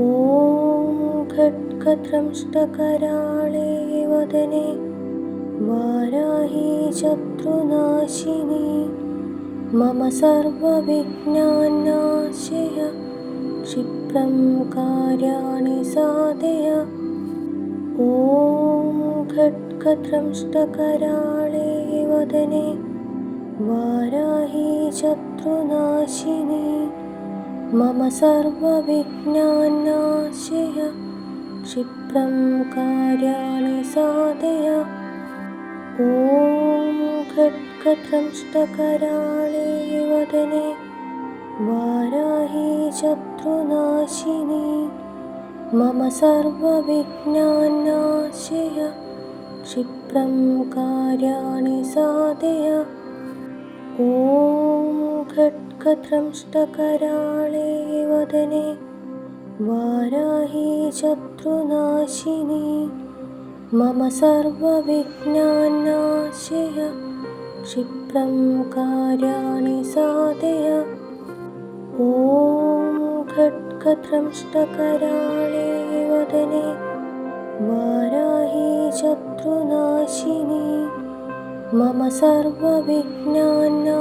ॐ खट्खत्रंष्टकराळे वदने वाराही शत्रुनाशिनी मम सर्वविज्ञानाशय क्षिप्रं कार्याणि साधय। ॐ खट्खत्रंष्टकराळे वदने वाराही शत्रुनाशिनी मम सर्वविज्ञानाशय क्षिप्रं कार्याणि साधय ॐ खट्खत्रंष्टकराळे वदने वाराही शत्रुनाशिनी मम सर्वविज्ञानाशय क्षिप्रं कार्याणि साधय ॐ खट्खत्रंष्टकराळे वदने वाराही शत्रुनाशिनी मम सर्वविज्ञानाशय क्षिप्रं कार्याणि साधय। ॐ खट्खत्रंष्टकराळे वदने वाराही शत्रुनाशिनी मम सर्वविज्ञानाशय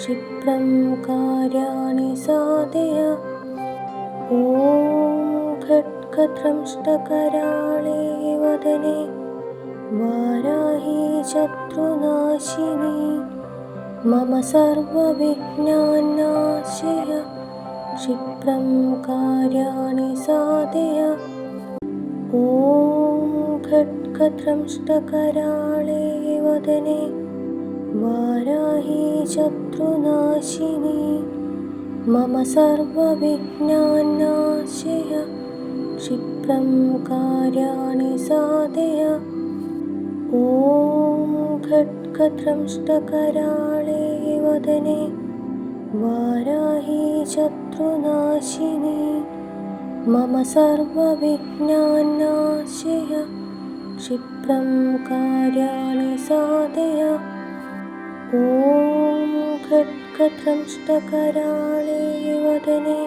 क्षिप्रं कार्याणि साधय। ॐ खट्खत्रंष्टकराळे वदने। वाराही शत्रुनाशिनी। मम सर्वविज्ञानाशय क्षिप्रं कार्याणि साधय। ॐ खट्खत्रंष्टकराळे वदने वाराही शत्रुनाशिनी मम सर्वविज्ञानाशय क्षिप्रं कार्याणि साधय। ॐ खट्खत्रंष्टकराळे वदने वाराही शत्रुनाशिनी मम सर्वविज्ञानाशय क्षिप्रं कार्याणि साधय ॐ खट्खत्रंष्टकराळे वदने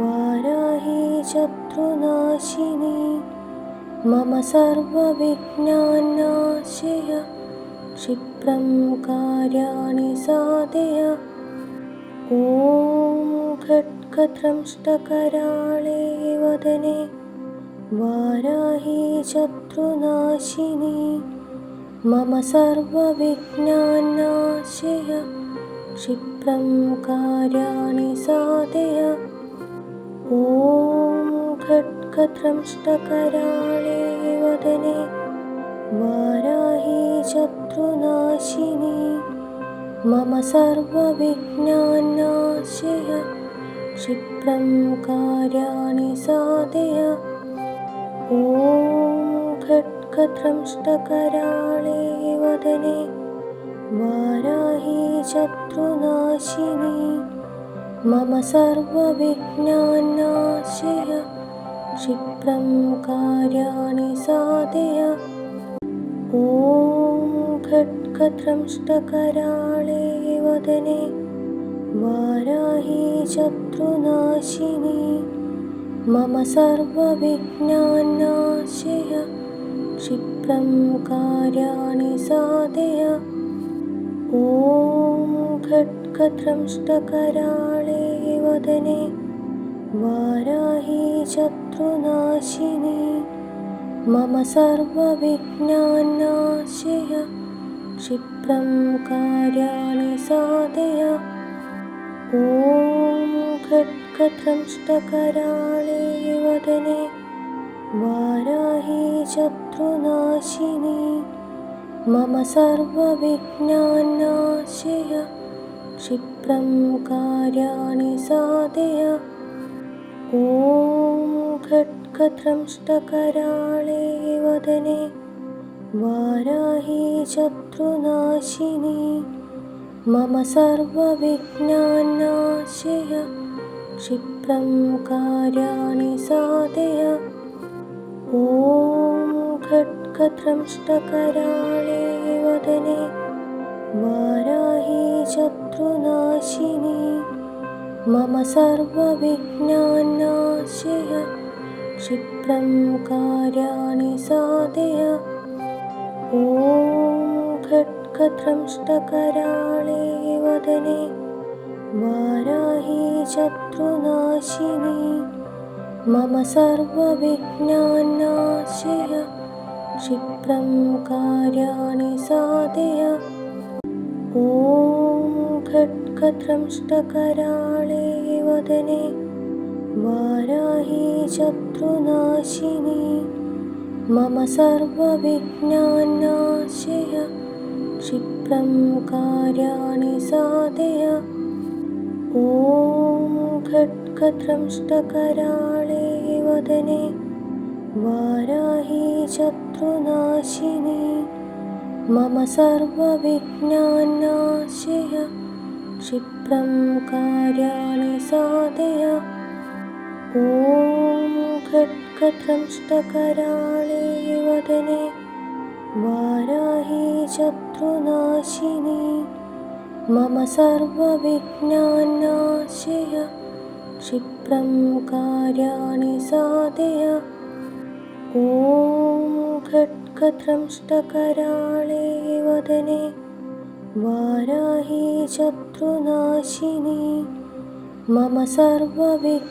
वाराही शत्रुनाशिनी मम सर्वविज्ञानाशय क्षिप्रं कार्याणि साधय ॐ खट्खत्रंष्टकराळे वदने वाराही शत्रुनाशिनी मम सर्वविज्ञानाशय क्षिप्रं कार्याणि साधय ॐ खट्खत्रंष्टकराळे वदने वाराही शत्रुनाशिनी मम सर्वविज्ञानाशय क्षिप्रं कार्याणि साधय ॐ खट्खत्रंष्टकराळे वदने वाराही शत्रुनाशिनी मम सर्वविज्ञानाशय क्षिप्रं कार्याणि साधय। ॐ खट्खत्रंष्टकराळे वदने वाराही शत्रुनाशिनी मम सर्वविज्ञानाशय क्षिप्रं कार्याणि साधय। ॐ खट्खत्रंष्टकराळे वदने वाराही शत्रुनाशिनी मम सर्वविज्ञानाशय क्षिप्रं कार्याणि साधय। ॐ खट्खत्रंष्टकराळे वदने वाराही मम सर्वविज्ञानाशय क्षिप्रं कार्याणि साधय। ॐ खट्खत्रंष्टकराळे वदने। वाराही शत्रुनाशिनी। मम सर्वविज्ञानाशय क्षिप्रं कार्याणि साधय। ॐ खट्खत्रंष्टकराळे वदने वाराही शत्रुनाशिनी मम सर्वविज्ञानाशय क्षिप्रं कार्याणि साधय। ॐ खट्कत्रंष्टकराळे वदने वाराही शत्रुनाशिनी मम सर्वविज्ञानाशय क्षिप्रं कार्याणि साधय। ॐ खट्कत्रंष्टकराळे वदने वाराही शत्रुनाशिनी मम सर्वविज्ञानाशय क्षिप्रं कार्याणि साधय। ॐ खट्कत्रंष्टकराळे वदने वाराही शत्रुनाशिनी मम सर्वविज्ञानाशय क्षिप्रं कार्याणि साधय ॐ खट्कत्रंष्टकराळे वदने वाराही शत्रुनाशिनी। मम सर्वविज्ञानाशय क्षिप्रं कार्याणि साधय ॐ खट्कत्रंष्टकराळे वदने वाराही शत्रुनाशिनी मम सर्वविज्ञानाशय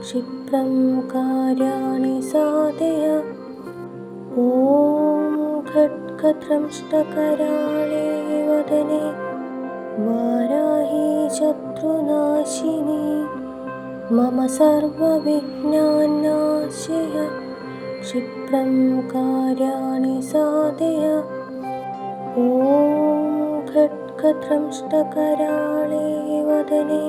क्षिप्रं कार्याणि साधय। ॐ खट्कत्रंष्टकराळे वदने वाराही शत्रुनाशिनी मम सर्वविज्ञानाशय क्षिप्रं कार्याणि साधय। ॐ खट्कत्रंष्टकराळे वदने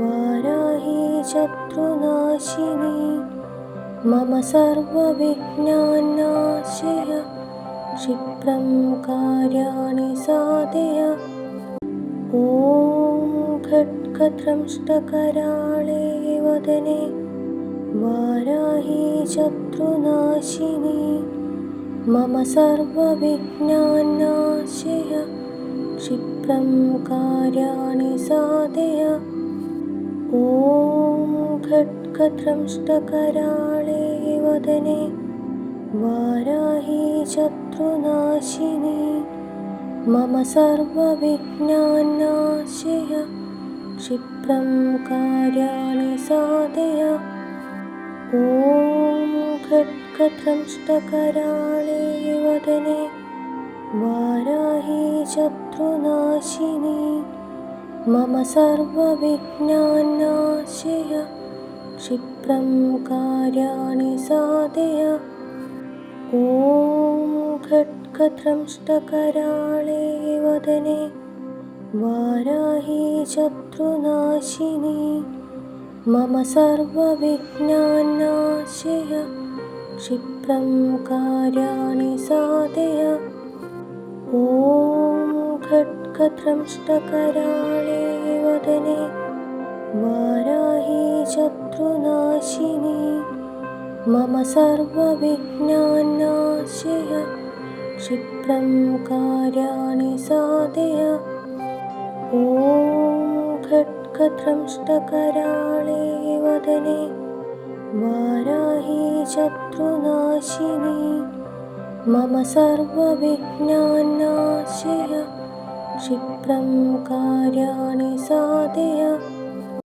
वाराही शत्रुनाशिनी। मम सर्वविज्ञानाशय क्षिप्रं कार्याणि साधय। ॐ खट्कत्रंष्टकराळे खट्कत्रंष्टकराळे वदने वाराही शत्रुनाशिनी। मम सर्वविज्ञानाशय क्षिप्रं कार्याणि साधय। ॐ खट्कत्रंष्टकराळे वदने वाराही शत्रुनाशिनी। मम सर्वविज्ञानाशय क्षिप्रं कार्याणि साधय ॐ खट्कत्रंष्टकराळे वदने वाराही शत्रुनाशिनी मम सर्वविज्ञानाशय क्षिप्रं कार्याणि साधय ॐ खट्कत्रंष्टकराळे वदने वाराही शत्रुनाशिनी मम सर्वविज्ञानाशय क्षिप्रं कार्याणि साधय। ॐ खट्कत्रंष्टकराळे वदने वाराही शत्रुनाशिनी मम सर्वविज्ञानाशय क्षिप्रं कार्याणि साधय ॐ खट्कत्रंष्टकराळे वदने वाराही शत्रुनाशिनी मम सर्वविज्ञानाशय क्षिप्रं कार्याणि साधय